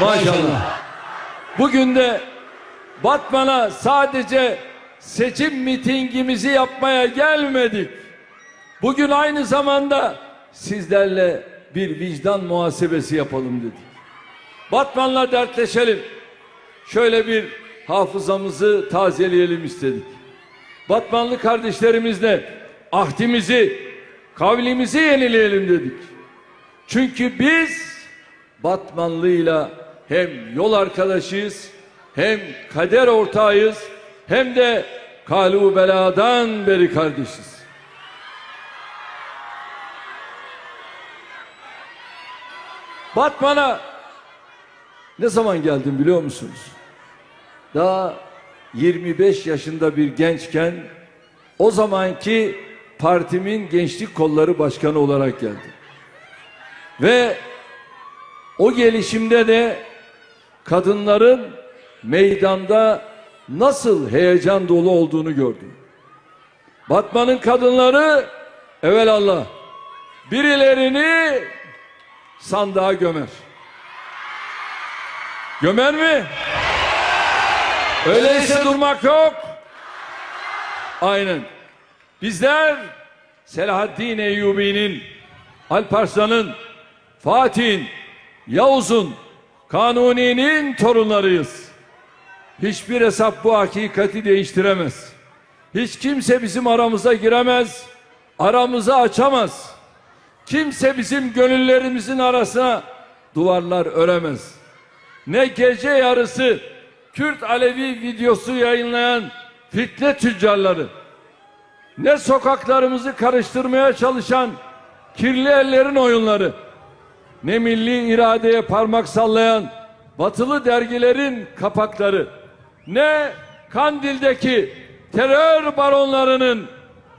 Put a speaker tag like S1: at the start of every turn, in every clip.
S1: Maşallah. Bugün de Batman'a sadece seçim mitingimizi yapmaya gelmedik. Bugün aynı zamanda sizlerle bir vicdan muhasebesi yapalım dedik. Batman'la dertleşelim. Şöyle bir hafızamızı tazeleyelim istedik. Batmanlı kardeşlerimizle ahdimizi, kavlimizi yenileyelim dedik. Çünkü biz Batmanlıyla hem yol arkadaşıyız, hem kader ortağıyız, hem de kalu beladan beri kardeşiz. Batman'a ne zaman geldim biliyor musunuz? Daha 25 yaşında bir gençken o zamanki partimin gençlik kolları başkanı olarak geldim. Ve o gelişimde de kadınların meydanda nasıl heyecan dolu olduğunu gördüm. Batman'ın kadınları evelallah birilerini sandığa gömer. Gömer mi? Öyleyse durmak yok. Aynen. Bizler Selahaddin Eyyubi'nin, Alparslan'ın, Fatih'in, Yavuz'un, Kanuni'nin torunlarıyız. Hiçbir hesap bu hakikati değiştiremez. Hiç kimse bizim aramıza giremez, aramızı açamaz. Kimse bizim gönüllerimizin arasına duvarlar öremez. Ne gece yarısı Kürt Alevi videosu yayınlayan fitne tüccarları, ne sokaklarımızı karıştırmaya çalışan kirli ellerin oyunları, ne milli iradeye parmak sallayan batılı dergilerin kapakları, ne Kandil'deki terör baronlarının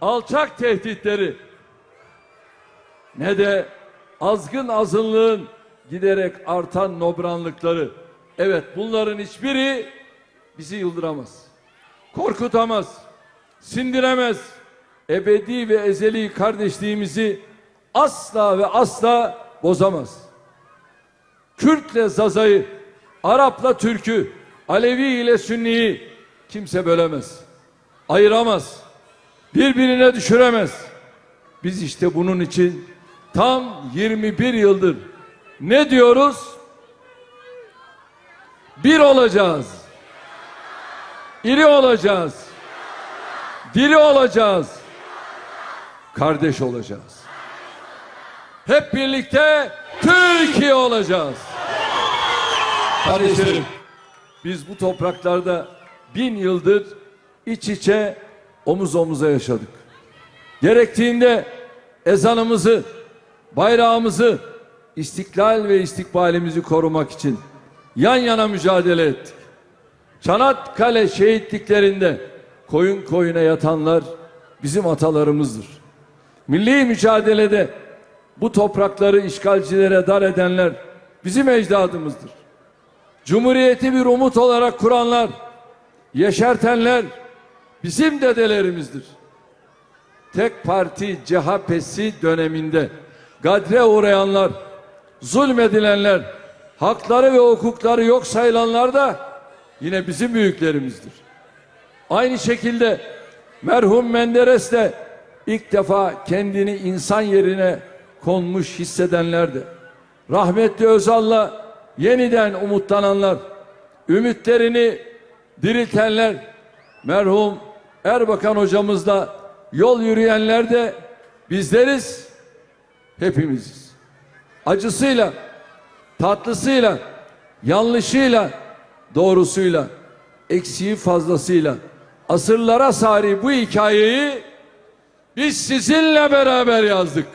S1: alçak tehditleri, ne de azgın azınlığın giderek artan nobranlıkları. Evet bunların hiçbiri bizi yıldıramaz. Korkutamaz, sindiremez. Ebedi ve ezeli kardeşliğimizi asla ve asla bozamaz. Kürtle Zaza'yı, Arap'la Türk'ü, Alevi ile Sünni'yi kimse bölemez. Ayıramaz. Birbirine düşüremez. Biz işte bunun için tam 21 yıldır ne diyoruz? Bir olacağız. İri olacağız. Diri olacağız. Kardeş olacağız. Hep birlikte Türkiye olacağız. Kardeşlerim, biz bu topraklarda bin yıldır iç içe omuz omuza yaşadık. Gerektiğinde ezanımızı, bayrağımızı, istiklal ve istikbalimizi korumak için yan yana mücadele ettik. Çanakkale şehitliklerinde koyun koyuna yatanlar bizim atalarımızdır. Milli mücadelede bu toprakları işgalcilere dar edenler bizim ecdadımızdır. Cumhuriyeti bir umut olarak kuranlar, yeşertenler bizim dedelerimizdir. Tek parti CHP'si döneminde gadre uğrayanlar, zulmedilenler, hakları ve hukukları yok sayılanlar da yine bizim büyüklerimizdir. Aynı şekilde merhum Menderes de ilk defa kendini insan yerine konmuş hissedenler de rahmetli Özal'la yeniden umutlananlar, ümitlerini diriltenler, merhum Erbakan hocamızla yol yürüyenler de bizleriz, hepimiziz. Acısıyla, tatlısıyla, yanlışıyla, doğrusuyla, eksiği fazlasıyla asırlara sari bu hikayeyi biz sizinle beraber yazdık.